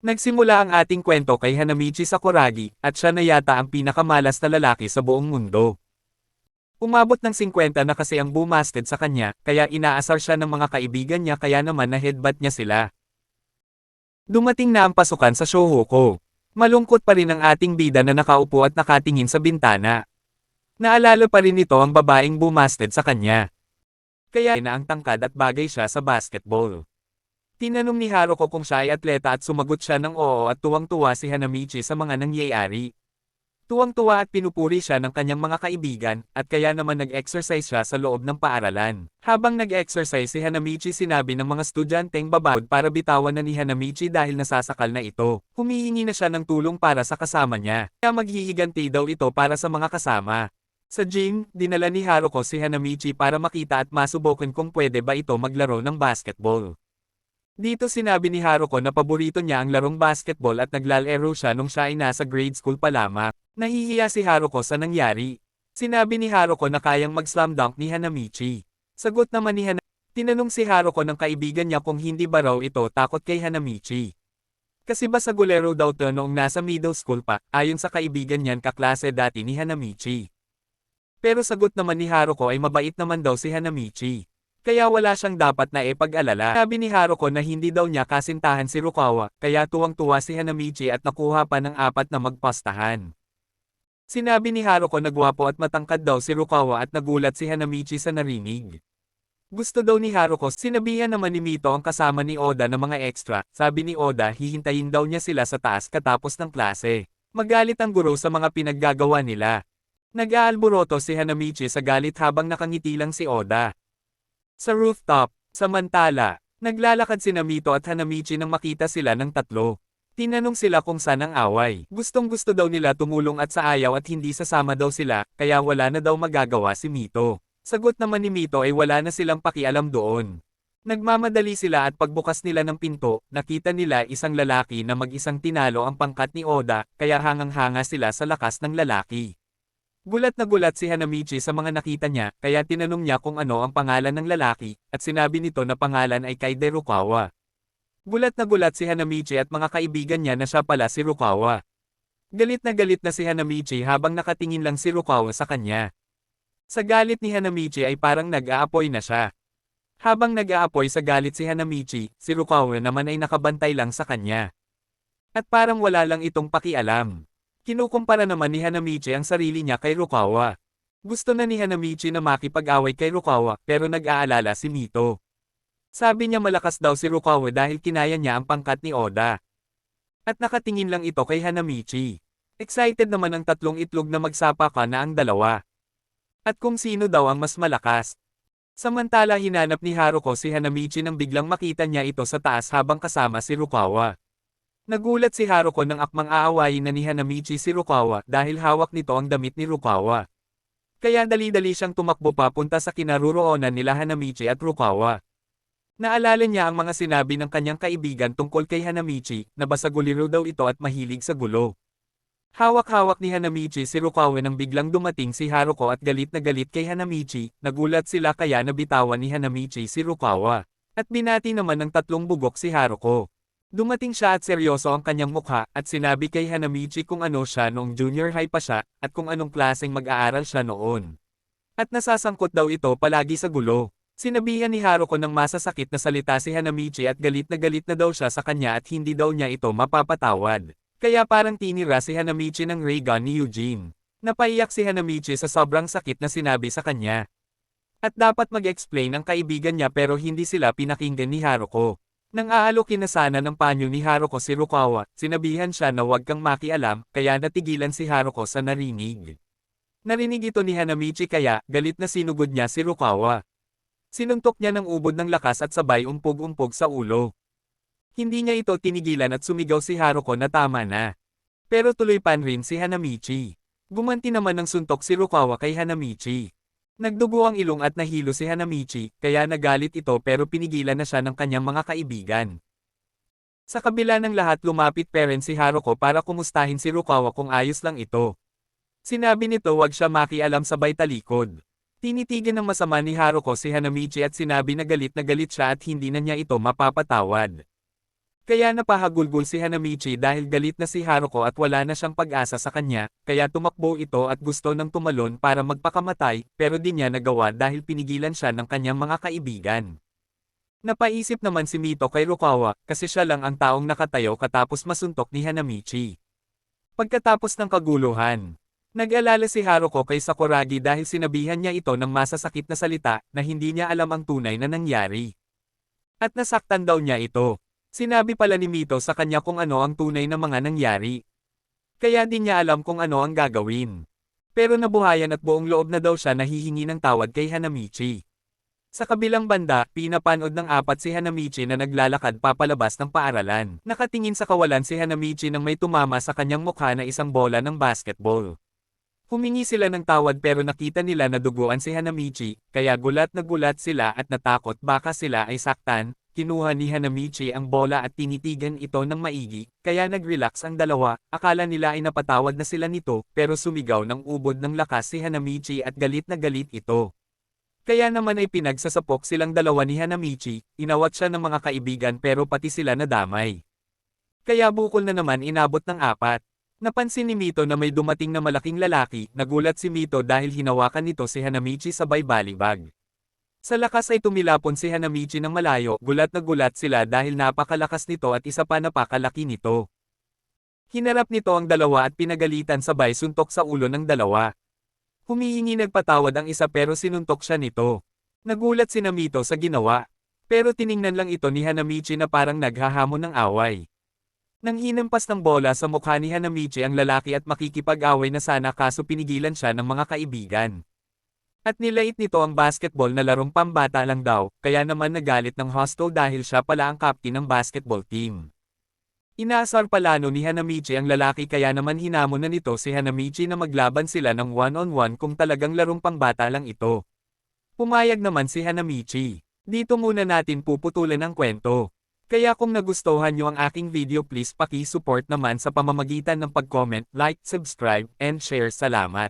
Nagsimula ang ating kwento kay Hanamichi Sakuragi, at siya na yata ang pinakamalas na lalaki sa buong mundo. Umabot ng 50 na kasi ang bumasted sa kanya, kaya inaasar siya ng mga kaibigan niya kaya naman na headbutt niya sila. Dumating na ang pasukan sa Shohoku. Malungkot pa rin ang ating bida na nakaupo at nakatingin sa bintana. Naalala pa rin nito ang babaeng bumasted sa kanya. Kaya na ang tangkad at bagay siya sa basketball. Tinanong ni Haruko kung siya ay atleta at sumagot siya ng oo at tuwang-tuwa si Hanamichi sa mga nangyayari. Tuwang-tuwa at pinupuri siya ng kanyang mga kaibigan, at kaya naman nag-exercise siya sa loob ng paaralan. Habang nag-exercise si Hanamichi sinabi ng mga estudyanteng babawad para bitawan na ni Hanamichi dahil nasasakal na ito. Humihingi na siya ng tulong para sa kasama niya, kaya maghihiganti daw ito para sa mga kasama. Sa gym, dinala ni Haruko si Hanamichi para makita at masubukan kung pwede ba ito maglaro ng basketball. Dito sinabi ni Haruko na paborito niya ang larong basketball at naglalaro siya nung siya ay nasa grade school pa lamang. Nahihiya si Haruko sa nangyari. Sinabi ni Haruko na kayang mag-slam dunk ni Hanamichi. Sagot naman ni Hanamichi. Tinanong si Haruko ng kaibigan niya kung hindi ba raw ito takot kay Hanamichi. Kasi ba sa gulero daw to noong nasa middle school pa, ayon sa kaibigan niyan kaklase dati ni Hanamichi. Pero sagot naman ni Haruko ay mabait naman daw si Hanamichi. Kaya wala siyang dapat na ipag-alala. Sabi ni Haruko na hindi daw niya kasintahan si Rukawa, kaya tuwang-tuwa si Hanamichi at nakuha pa ng apat na magpastahan. Sinabi ni Haruko na gwapo at matangkad daw si Rukawa at nagulat si Hanamichi sa narinig. Gusto daw ni Haruko, sinabihan naman ni Mito ang kasama ni Oda ng mga extra, sabi ni Oda hihintayin daw niya sila sa taas katapos ng klase. Magalit ang guro sa mga pinaggagawa nila. Nag-aalboroto si Hanamichi sa galit habang nakangiti lang si Oda. Sa rooftop, samantala, naglalakad si Namito at Hanamichi nang makita sila ng tatlo. Tinanong sila kung saan ang away. Gustong gusto daw nila tumulong at sa ayaw at hindi sasama daw sila, kaya wala na daw magagawa si Mito. Sagot naman ni Mito ay wala na silang pakialam doon. Nagmamadali sila at pagbukas nila ng pinto, nakita nila isang lalaki na mag-isang tinalo ang pangkat ni Oda, kaya hangang-hanga sila sa lakas ng lalaki. Gulat na gulat si Hanamichi sa mga nakita niya, kaya tinanong niya kung ano ang pangalan ng lalaki, at sinabi nito na pangalan ay Kaide Rukawa. Gulat na gulat si Hanamichi at mga kaibigan niya na siya pala si Rukawa. Galit na galit na si Hanamichi habang nakatingin lang si Rukawa sa kanya. Sa galit ni Hanamichi ay parang nag-aapoy na siya. Habang nag-aapoy sa galit si Hanamichi, si Rukawa naman ay nakabantay lang sa kanya. At parang wala lang itong pakialam. Kinukumpara naman ni Hanamichi ang sarili niya kay Rukawa. Gusto na ni Hanamichi na makipag-away kay Rukawa pero nag-aalala si Mito. Sabi niya malakas daw si Rukawa dahil kinaya niya ang pangkat ni Oda. At nakatingin lang ito kay Hanamichi. Excited naman ang tatlong itlog na magsapaka na ang dalawa. At kung sino daw ang mas malakas. Samantala hinanap ni Haruko si Hanamichi nang biglang makita niya ito sa taas habang kasama si Rukawa. Nagulat si Haruko nang akmang aawayin na ni Hanamichi si Rukawa dahil hawak nito ang damit ni Rukawa. Kaya dali-dali siyang tumakbo papunta sa kinaruroonan nila Hanamichi at Rukawa. Naalala niya ang mga sinabi ng kanyang kaibigan tungkol kay Hanamichi, na basaguliro daw ito at mahilig sa gulo. Hawak-hawak ni Hanamichi si Rukawa nang biglang dumating si Haruko at galit na galit kay Hanamichi, nagulat sila kaya nabitawan ni Hanamichi si Rukawa. At binati naman ng tatlong bugok si Haruko. Dumating siya at seryoso ang kanyang mukha, at sinabi kay Hanamichi kung ano siya noong junior high pa siya, at kung anong klaseng mag-aaral siya noon. At nasasangkot daw ito palagi sa gulo. Sinabihan ni Haruko ng masasakit na salita si Hanamichi at galit na galit na daw siya sa kanya at hindi daw niya ito mapapatawad. Kaya parang tinira si Hanamichi ng ray gun ni Eugene. Napaiyak si Hanamichi sa sobrang sakit na sinabi sa kanya. At dapat mag-explain ang kaibigan niya pero hindi sila pinakinggan ni Haruko. Nang aalokin na sana ng panyo ni Haruko si Rukawa, sinabihan siya na huwag kang makialam, kaya natigilan si Haruko sa narinig. Narinig ito ni Hanamichi kaya, galit na sinugod niya si Rukawa. Sinuntok niya ng ubod ng lakas at sabay umpog-umpog sa ulo. Hindi niya ito tinigilan at sumigaw si Haruko na tama na. Pero tuloy pan rin si Hanamichi. Gumanti naman ng suntok si Rukawa kay Hanamichi. Nagdugo ang ilong at nahilo si Hanamichi, kaya nagalit ito pero pinigilan na siya ng kanyang mga kaibigan. Sa kabila ng lahat lumapit parent si Haruko para kumustahin si Rukawa kung ayos lang ito. Sinabi nito wag siya makialam sa talikod. Tinitigan ng masama ni Haruko si Hanamichi at sinabi na galit na galit siya at hindi na niya ito mapapatawad. Kaya napahagulgol si Hanamichi dahil galit na si Haruko at wala na siyang pag-asa sa kanya, kaya tumakbo ito at gusto ng tumalon para magpakamatay, pero di niya nagawa dahil pinigilan siya ng kanyang mga kaibigan. Napaisip naman si Mito kay Rukawa, kasi siya lang ang taong nakatayo katapos masuntok ni Hanamichi. Pagkatapos ng kaguluhan, nag-alala si Haruko kay Sakuragi dahil sinabihan niya ito ng masasakit na salita na hindi niya alam ang tunay na nangyari. At nasaktan daw niya ito. Sinabi pala ni Mito sa kanya kung ano ang tunay na mga nangyari. Kaya di niya alam kung ano ang gagawin. Pero nabuhayan at buong loob na daw siya nahihingi ng tawad kay Hanamichi. Sa kabilang banda, pinapanood ng apat si Hanamichi na naglalakad papalabas ng paaralan. Nakatingin sa kawalan si Hanamichi nang may tumama sa kanyang mukha na isang bola ng basketball. Humingi sila ng tawad pero nakita nila na duguan si Hanamichi, kaya gulat na gulat sila at natakot baka sila ay saktan, Kinuha ni Hanamichi ang bola at tinitigan ito ng maigi, kaya nag-relax ang dalawa, akala nila ay napatawad na sila nito, pero sumigaw ng ubod ng lakas si Hanamichi at galit na galit ito. Kaya naman ay pinagsasapok silang dalawa ni Hanamichi, inawat siya ng mga kaibigan pero pati sila nadamay. Kaya bukol na naman inabot ng apat. Napansin ni Mito na may dumating na malaking lalaki, nagulat si Mito dahil hinawakan nito si Hanamichi sabay balibag. Sa lakas ay tumilapon si Hanamichi ng malayo, gulat na gulat sila dahil napakalakas nito at isa pa napakalaki nito. Hinarap nito ang dalawa at pinagalitan sabay suntok sa ulo ng dalawa. Humihingi nagpatawad ang isa pero sinuntok siya nito. Nagulat si Namito sa ginawa. Pero tiningnan lang ito ni Hanamichi na parang naghahamon ng away. Nang hinampas ng bola sa mukha ni Hanamichi ang lalaki at makikipag-away na sana kaso pinigilan siya ng mga kaibigan. At nilait nito ang basketball na larong pambata lang daw, kaya naman nagalit ng hostel dahil siya pala ang captain ng basketball team. Inaasar palano ni Hanamichi ang lalaki kaya naman hinamon na nito si Hanamichi na maglaban sila ng one-on-one -on -one kung talagang larong pambata lang ito. Pumayag naman si Hanamichi. Dito muna natin puputulan ang kwento. Kaya kung nagustuhan nyo ang aking video please paki-support naman sa pamamagitan ng pag-comment, like, subscribe, and share. Salamat.